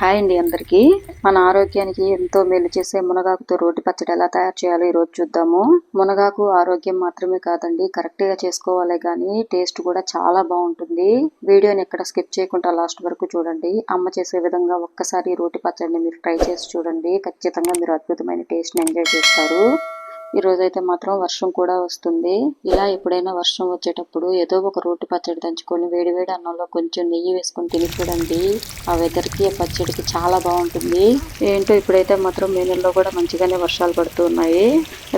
Hi అండి అందరికీ. మన ఆరోగ్యానికి ఎంతో మేలు చేసే మునగాకుతో రోటి పచ్చడి ఎలా తయారు చేయాలో ఈ రోజు చూద్దాము. మునగాకు ఆరోగ్యం మాత్రమే కాదండి కరెక్ట్గా చేసుకోవాలి కానీ టేస్ట్ కూడా చాలా బాగుంటుంది. వీడియోని ఎక్కడ స్కిప్ చేయకుండా లాస్ట్ వరకు చూడండి. అమ్మ చేసే విధంగా ఒక్కసారి రోటి పచ్చడిని మీరు ట్రై చేసి చూడండి. ఖచ్చితంగా మీరు అద్భుతమైన టేస్ట్ని ఎంజాయ్ చేస్తారు. ఈ రోజైతే మాత్రం వర్షం కూడా వస్తుంది. ఇలా ఎప్పుడైనా వర్షం వచ్చేటప్పుడు ఏదో ఒక రోటి పచ్చడి దంచుకొని వేడివేడి అన్నంలో కొంచెం నెయ్యి వేసుకొని తిని చూడండి ఆ వెదర్కి ఆ పచ్చడికి చాలా బాగుంటుంది. ఏంటో ఇప్పుడైతే మాత్రం మే నెలలో కూడా మంచిగానే వర్షాలు పడుతూ ఉన్నాయి.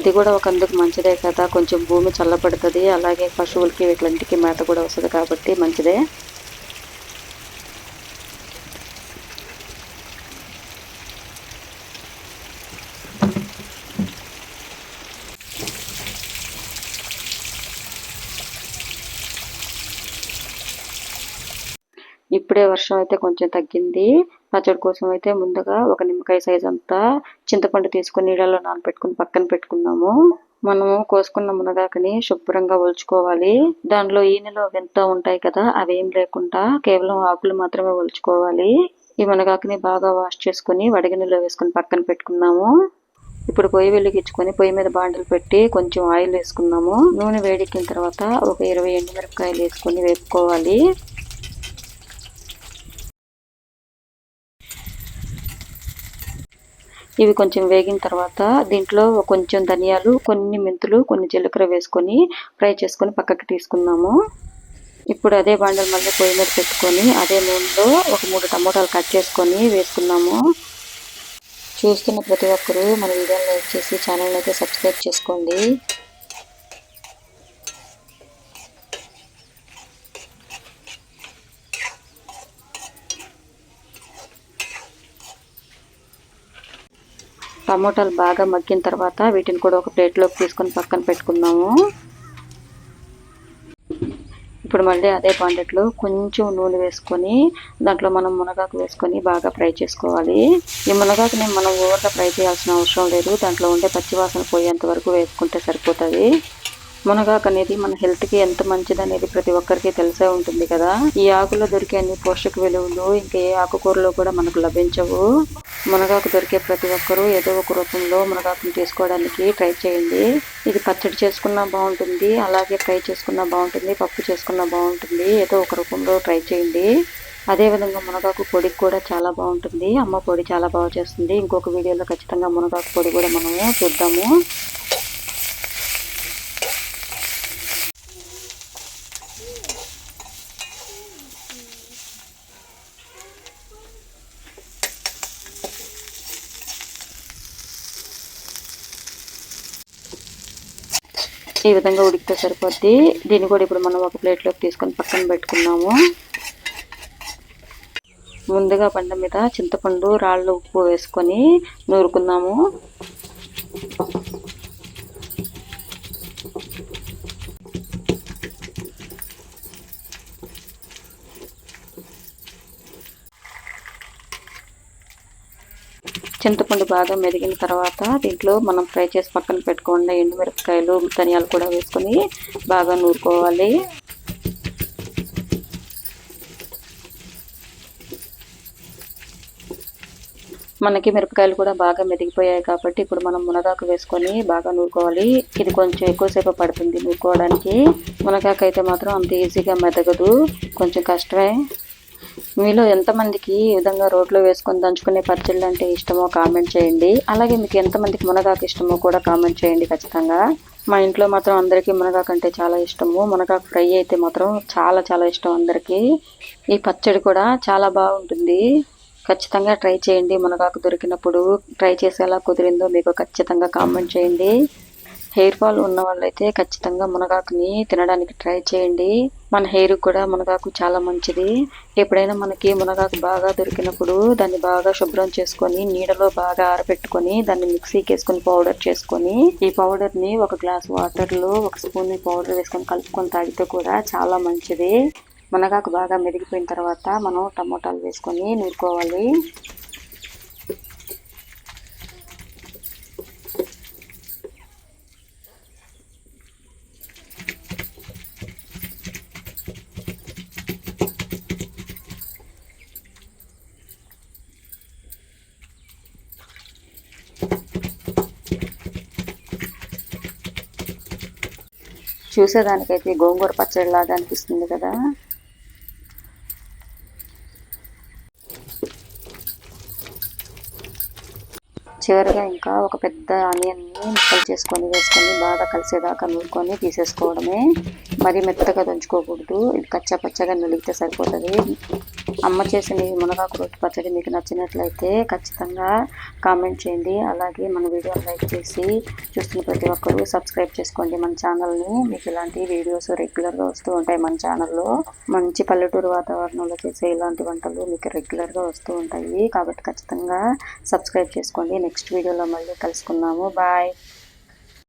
అది కూడా ఒక అందుకు మంచిదే కదా. కొంచెం భూమి చల్లబడుతుంది. అలాగే పశువులకి వీటింటికి మేత కూడా వస్తుంది కాబట్టి మంచిదే. ఇప్పుడే వర్షం అయితే కొంచెం తగ్గింది. పచ్చడి కోసం అయితే ముందుగా ఒక నిమ్మకాయ సైజ్ అంతా చింతపండు తీసుకుని నీళ్ళలో నానబెట్టుకుని పక్కన పెట్టుకున్నాము. మనము కోసుకున్న మునగాకని శుభ్రంగా ఒలుచుకోవాలి. దాంట్లో ఈనెలు వింత ఉంటాయి కదా అవేం లేకుండా కేవలం ఆకులు మాత్రమే ఒలుచుకోవాలి. ఈ మునగాకుని బాగా వాష్ చేసుకుని వడగిన్నెలో వేసుకుని పక్కన పెట్టుకున్నాము. ఇప్పుడు పొయ్యి వెలిగించుకొని పొయ్యి మీద బాండలు పెట్టి కొంచెం ఆయిల్ వేసుకున్నాము. నూనె వేడెక్కిన తర్వాత ఒక ఇరవై ఎండుమిరపకాయలు వేసుకొని వేపుకోవాలి. ఇవి కొంచెం వేగిన తర్వాత దీంట్లో కొంచెం ధనియాలు కొన్ని మెంతులు కొన్ని జీలకర్ర వేసుకొని ఫ్రై చేసుకొని పక్కకి తీసుకున్నాము ఇప్పుడు అదే బాండలు మళ్ళీ పొయ్యి మీద పెట్టుకొని అదే నూనెలో ఒక మూడు టమోటాలు కట్ చేసుకొని వేసుకున్నాము చూస్తున్న ప్రతి ఒక్కరూ మన వీడియోని లైక్ చేసి ఛానల్ అయితే సబ్స్క్రైబ్ చేసుకోండి. టమోటాలు బాగా మగ్గిన తర్వాత వీటిని కూడా ఒక ప్లేట్లోకి తీసుకొని పక్కన పెట్టుకుందాము. ఇప్పుడు మళ్ళీ అదే పాండెట్లో కొంచెం నూనె వేసుకొని దాంట్లో మనం మునగాకు వేసుకొని బాగా ఫ్రై చేసుకోవాలి. ఈ మునగాకుని మనం ఓవర్గా ఫ్రై చేయాల్సిన అవసరం లేదు. దాంట్లో ఉండే పచ్చివాసన పోయేంత వరకు వేసుకుంటే సరిపోతుంది. మునగాకు అనేది మన హెల్త్కి ఎంత మంచిది అనేది ప్రతి ఒక్కరికి తెలిసే ఉంటుంది కదా. ఈ ఆకులో దొరికే అన్ని పోషక విలువలు ఇంకా ఏ ఆకుకూరలో కూడా మనకు లభించవు. మునగాకు దొరికే ప్రతి ఒక్కరూ ఏదో ఒక రూపంలో మునగాకుని తీసుకోవడానికి ట్రై చేయండి. ఇది పచ్చడి చేసుకున్నా బాగుంటుంది అలాగే ఫ్రై చేసుకున్నా బాగుంటుంది పప్పు చేసుకున్నా బాగుంటుంది. ఏదో ఒక రూపంలో ట్రై చేయండి. అదేవిధంగా మునగాకు పొడి కూడా చాలా బాగుంటుంది. అమ్మ పొడి చాలా బాగా చేస్తుంది. ఇంకొక వీడియోలో ఖచ్చితంగా మునగాకు పొడి కూడా మనము చూద్దాము. ఈ విధంగా ఉడికితే సరిపోద్ది. దీన్ని కూడా ఇప్పుడు మనం ఒక ప్లేట్లోకి తీసుకొని పక్కన పెట్టుకున్నాము. ముందుగా పంట మీద చింతపండు రాళ్ళు ఉప్పు వేసుకొని నూరుకున్నాము. చింతపండు బాగా మెదిగిన తర్వాత దీంట్లో మనం ఫ్రై చేసి పక్కన పెట్టుకోండి. ఎండుమిరపకాయలు ధనియాలు కూడా వేసుకొని బాగా నూరుకోవాలి. మనకి మిరపకాయలు కూడా బాగా మెదిగిపోయాయి కాబట్టి ఇప్పుడు మనం మునగాకు వేసుకొని బాగా నూరుకోవాలి. ఇది కొంచెం ఎక్కువసేపు పడుతుంది నూరుకోవడానికి. మునగాకు అయితే మాత్రం అంత ఈజీగా మెదగదు. కొంచెం కష్టమే. మీలో ఎంతమందికి ఈ విధంగా రోడ్లో వేసుకొని దంచుకునే పచ్చళ్ళు అంటే ఇష్టమో కామెంట్ చేయండి. అలాగే మీకు ఎంతమందికి మునగాకు ఇష్టమో కూడా కామెంట్ చేయండి ఖచ్చితంగా. మా ఇంట్లో మాత్రం అందరికీ మునగాకు అంటే చాలా ఇష్టము. మునగాకు ఫ్రై అయితే మాత్రం చాలా చాలా ఇష్టం అందరికీ. ఈ పచ్చడి కూడా చాలా బాగుంటుంది. ఖచ్చితంగా ట్రై చేయండి. మునగాకు దొరికినప్పుడు ట్రై చేసేలా కుదిరిందో మీకు ఖచ్చితంగా కామెంట్ చేయండి. హెయిర్ ఫాల్ ఉన్న వాళ్ళైతే ఖచ్చితంగా మునగాకుని తినడానికి ట్రై చేయండి. మన హెయిర్ కూడా మునగాకు చాలా మంచిది. ఎప్పుడైనా మనకి మునగాకు బాగా దొరికినప్పుడు దాన్ని బాగా శుభ్రం చేసుకొని నీడలో బాగా ఆరబెట్టుకొని దాన్ని మిక్సీకి వేసుకొని పౌడర్ చేసుకొని ఈ పౌడర్ని ఒక గ్లాస్ వాటర్లో ఒక స్పూన్ పౌడర్ వేసుకొని కలుపుకొని తాగితే కూడా చాలా మంచిది. మునగాకు బాగా మెదిగిపోయిన తర్వాత మనం టమోటాలు వేసుకొని నూరుకోవాలి. చూసేదానికైతే గోంగూర పచ్చడి లాగా అనిపిస్తుంది కదా. చివరిగా ఇంకా ఒక పెద్ద ఆనియన్ని ముక్కలు చేసుకొని వేసుకొని బాగా కలిసేదాకా నూరుకొని తీసేసుకోవడమే. మరి మెత్తగా దంచుకోకూడదు. ఇది కచ్చా పచ్చగా నలిగితే సరిపోతుంది. అమ్మ చేసిన ఈ మునగాకు రొట్టె పచ్చడి. మీకు నచ్చినట్లయితే ఖచ్చితంగా కామెంట్ చేయండి. అలాగే మన వీడియో లైక్ చేసి చూస్తున్న ప్రతి ఒక్కరూ సబ్స్క్రైబ్ చేసుకోండి. మన ఛానల్ని మీకు ఇలాంటి వీడియోస్ రెగ్యులర్గా వస్తూ ఉంటాయి మన ఛానల్లో. మంచి పల్లెటూరు వాతావరణంలో చేసే ఇలాంటి వంటలు మీకు రెగ్యులర్గా వస్తూ ఉంటాయి. కాబట్టి ఖచ్చితంగా సబ్స్క్రైబ్ చేసుకోండి. నెక్స్ట్ వీడియోలో మళ్ళీ కలుసుకుందాము. బాయ్.